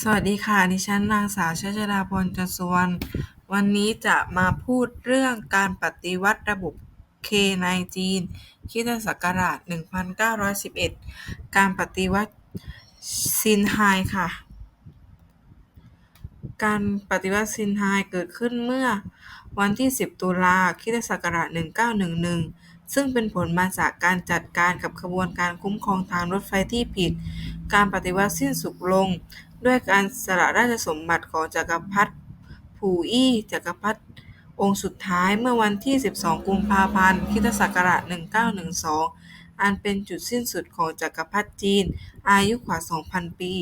สวัสดีค่ะ ดิฉันนางสาวชจราพรจันทร์สวรรณวันนี้จะมาพูดเรื่องการปฏิวัติระบบเคในจีนคิด.ศักราช.1911 การปฏิวัติซินไฮค่ะ การปฏิวัติซินไฮเกิดขึ้นเมื่อวันที่ 10 ตุลาค.ศ.1911 ซึ่งเป็นผลมาจากการจัดการกับขบวนการคุ้มครองทางรถไฟที่ผิด การปฏิวัติสิ้นสุดลง ด้วยการสละราชสมบัติของจักรพรรดิผู่อี้จักรพรรดิองค์สุดท้ายเมื่อวันที่ 12 กุมภาพันธ์ค.ศ.1912 อันเป็นจุดสิ้นสุดของจักรพรรดิจีน อายุกว่า 2,000 ปี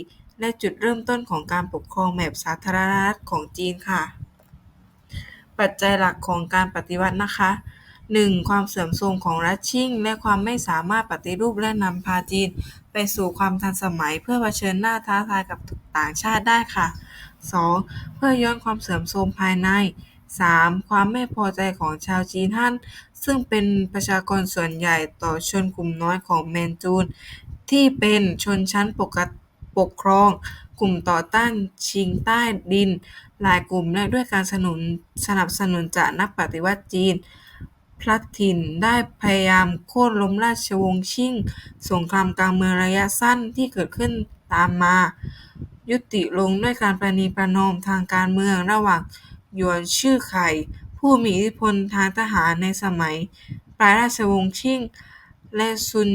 และจุดเริ่มต้นของการปกครองแบบสาธารณรัฐของจีนค่ะ ปัจจัยหลักของการปฏิวัตินะคะ 1. ความเสื่อมโทรมของรัชชิ่งและความไม่สามารถปฏิรูปและนำพาจีนไปสู่ความทันสมัยเพื่อเผชิญหน้าท้าทายกับต่างชาติได้ค่ะ 2. เพื่อย้อนความเสื่อมโทรมภายใน 3. ความไม่พอใจของชาวจีนฮั่นซึ่งเป็นประชากรส่วนใหญ่ต่อชนกลุ่มน้อยของแมนจูน ที่เป็นชนชั้นปกครอง กลุ่มต่อต้านชิงใต้ดิน หลายกลุ่มและด้วยการสนับสนุนจากนักปฏิวัติจีน พลัดถิ่นได้พยายามโค่นล้มราชวงศ์ชิ่ง สงครามกลางเมืองระยะสั้นที่เกิดขึ้นตามมา ยุติลงด้วยการประนีประนอมทางการเมืองระหว่างหยวนชื่อไข่ ผู้มีอิทธิพลทางทหารในสมัย ปลายราชวงศ์ชิ่ง และซุน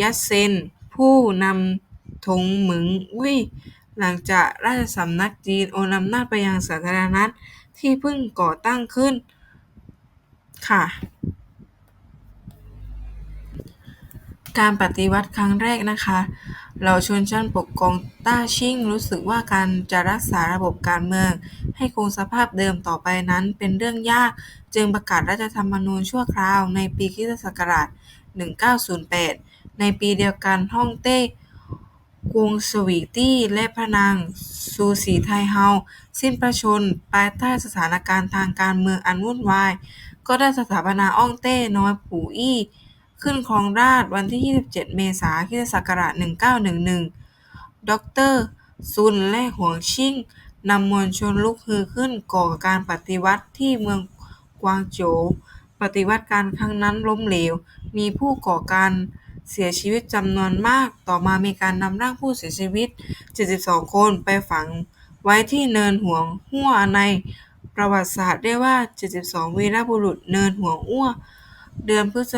ยัตเซน ผู้นำถงเหมิงอุ้ยหลังจากราชสำนักจีนโอนอำนาจไปยังสาธารณรัฐที่เพิ่งก่อตั้งขึ้น ค่ะ การปฏิวัติครั้งแรกนะคะเหล่าชนชั้นปกครองต้าชิ่งรู้สึกว่าการจะรักษาระบบการเมือง ให้คงสภาพเดิมต่อไปนั้นเป็นเรื่องยาก จึงประกาศรัฐธรรมนูญชั่วคราวในปีค.ศ.1908 ในปีเดียวกันฮ่องเต้กงสวีตี้และพระนางซูสีไทเฮา สิ้นพระชนม์ภายใต้สถานการณ์ทางการเมืองอันวุ่นวาย ก็ได้สถาปนาอ้องเต้น้อยผู่อี้ขึ้นครองราชย์วันที่ 27 เมษายน ค.ศ.1911 ดร.ซุน และหวงชิ่งนำมวลชนลุกฮือขึ้นก่อการปฏิวัติที่เมืองกวางโจว ปฏิวัติการครั้งนั้นล้มเหลว มีผู้ก่อการเสียชีวิตจำนวนมาก ต่อมามีการนำร่างผู้เสียชีวิต 72 คนไปฝังไว้ที่เนินหัวฮั่วใน ประวัติศาสตร์เรียกว่า 72 วีรบุรุษเนินหัวฮั่วเดือนพฤษ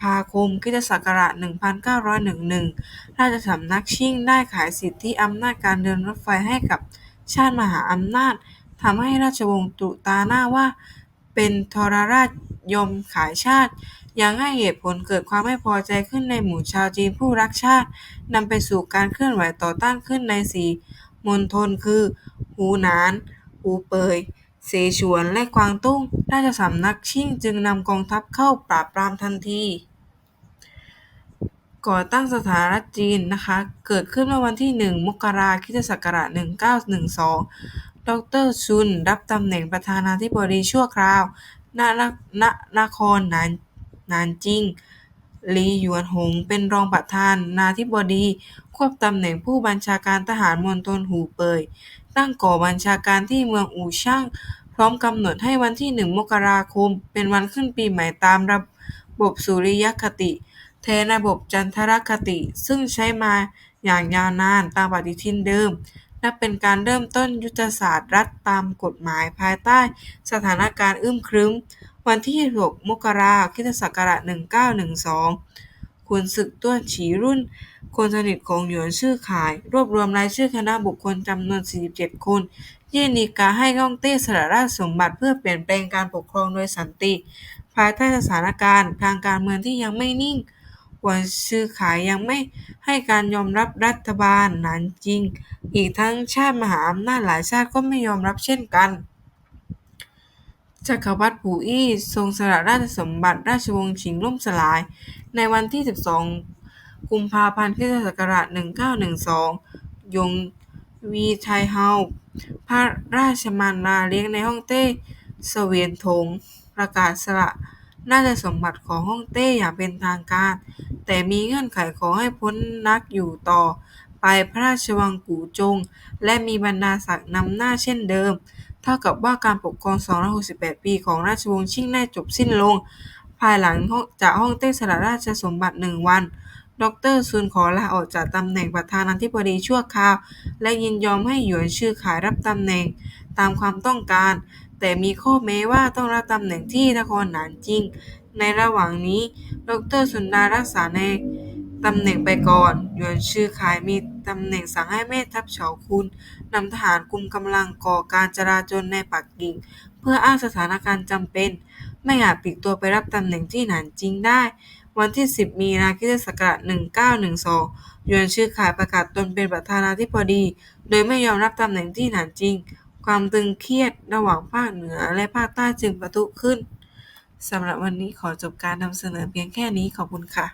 ภาคม ค.ศ.1911 ราชสำนักชิ่งได้ขายสิทธิอำนาจการเดินรถไฟให้กับชาติมหาอำนาจ ทำให้ราชวงศ์ตุตาหน้าว่า เป็นทรราชยมขายชาติ ยังให้เหตุผลเกิดความไม่พอใจขึ้นในหมู่ชาวจีนผู้รักชาติ นำไปสู่การเคลื่อนไหวต่อต้านขึ้นในสี่มณฑลคือ หูหนาน หูเป่ย เสฉวนและกวางตุ้ง ราชสำนักชิ่งจึงนำกองทัพเข้าปราบปรามทันที ก่อตั้งสถารัฐจีนนะคะ เกิดขึ้นเมื่อวันที่ 1 มกราคมค.ศ.1912 ดร.ซุนรับตำแหน่งประธานาธิบดีชั่วคราวณนครหนานจิงหลีหยวนหงเป็นรองประธานาธิบดี ควบตำแหน่งผู้บัญชาการทหารมณฑลหูเป่ย ตั้งกอบัญชาการที่เมืองอู่ชั่ง พร้อมกำหนดให้วันที่1มกราคม เป็นวันขึ้นปีใหม่ตามระบบสุริยคติ แทนระบบจันทรคติ ซึ่งใช้มาอย่างยาวนานตามปฏิทินเดิม นับเป็นการเริ่มต้นยุทธศาสตร์รัฐตามกฎหมายภายใต้สถานการณ์อึมครึม วันที่ 6 มกราคมค.ศ.1912 ขุนศึกต้วนฉีรุ่น คนสนิทของหยวนชื่อขาย รวบรวมรายชื่อคณะบุคคลจำนวน 47 คน ยื่นฎีกาให้ฮ่องเต้สละราชสมบัติเพื่อเปลี่ยนแปลงการปกครองโดยสันติ ภายใต้สถานการณ์ทางการเมืองที่ยังไม่นิ่งหยวนชื่อขายยังไม่ให้การยอมรับรัฐบาลหนานจิง อีกทั้งชาติมหาอำนาจหลายชาติก็ไม่ยอมรับเช่นกัน จักรพรรดิผู่อี้ทรงสละราชสมบัติราชวงศ์ชิงล่มสลาย ในวันที่ 12 กุมภาพันธ์ค.ศ.1912 ยงวีไทเฮาพระราชมารดาเลี้ยงในฮ่องเต้เสวียนถงประกาศสละราชสมบัติของฮ่องเต้อย่างเป็นทางการ แต่มีเงื่อนไขขอให้พ้นนักอยู่ต่อ ไปพระราชวังกู่จง และมีบรรดาศักดิ์นำหน้าเช่นเดิม เท่ากับว่าการปกครอง 268 ปีของราชวงศ์ชิงได้จบสิ้นลง ภายหลังจากฮ่องเต้สละราชสมบัติหนึ่งวัน ดร.ซุนขอลาออกจากตำแหน่งประธานาธิบดีชั่วคราว และยินยอมให้หยวนชื่อขายรับตำแหน่งตามความต้องการ แต่มีข้อแม้ว่าต้องรับตำแหน่งที่นครหนานจิง ในระหว่างนี้ ดร.ซุนดารักษาใน ตำแหน่งไปก่อน หยวนชื่อขายมีตำแหน่งสั่งให้แม่ทัพเฉาคุนนำทหารกุมกำลังก่อการจลาจลในปักกิ่ง เพื่ออ้างสถานการณ์จำเป็น ไม่อาจปลีกตัวไปรับตำแหน่งที่หนานจิงได้ วันที่ 10 มีนาคมค.ศ.1912 หยวนชื่อขายประกาศตนเป็นประธานาธิบดี โดยไม่ยอมรับตำแหน่งที่หนานจิง ความตึงเครียดระหว่างภาคเหนือและภาคใต้จึงปะทุขึ้นสำหรับวันนี้ขอจบการนำเสนอเพียงแค่นี้ขอบคุณค่ะ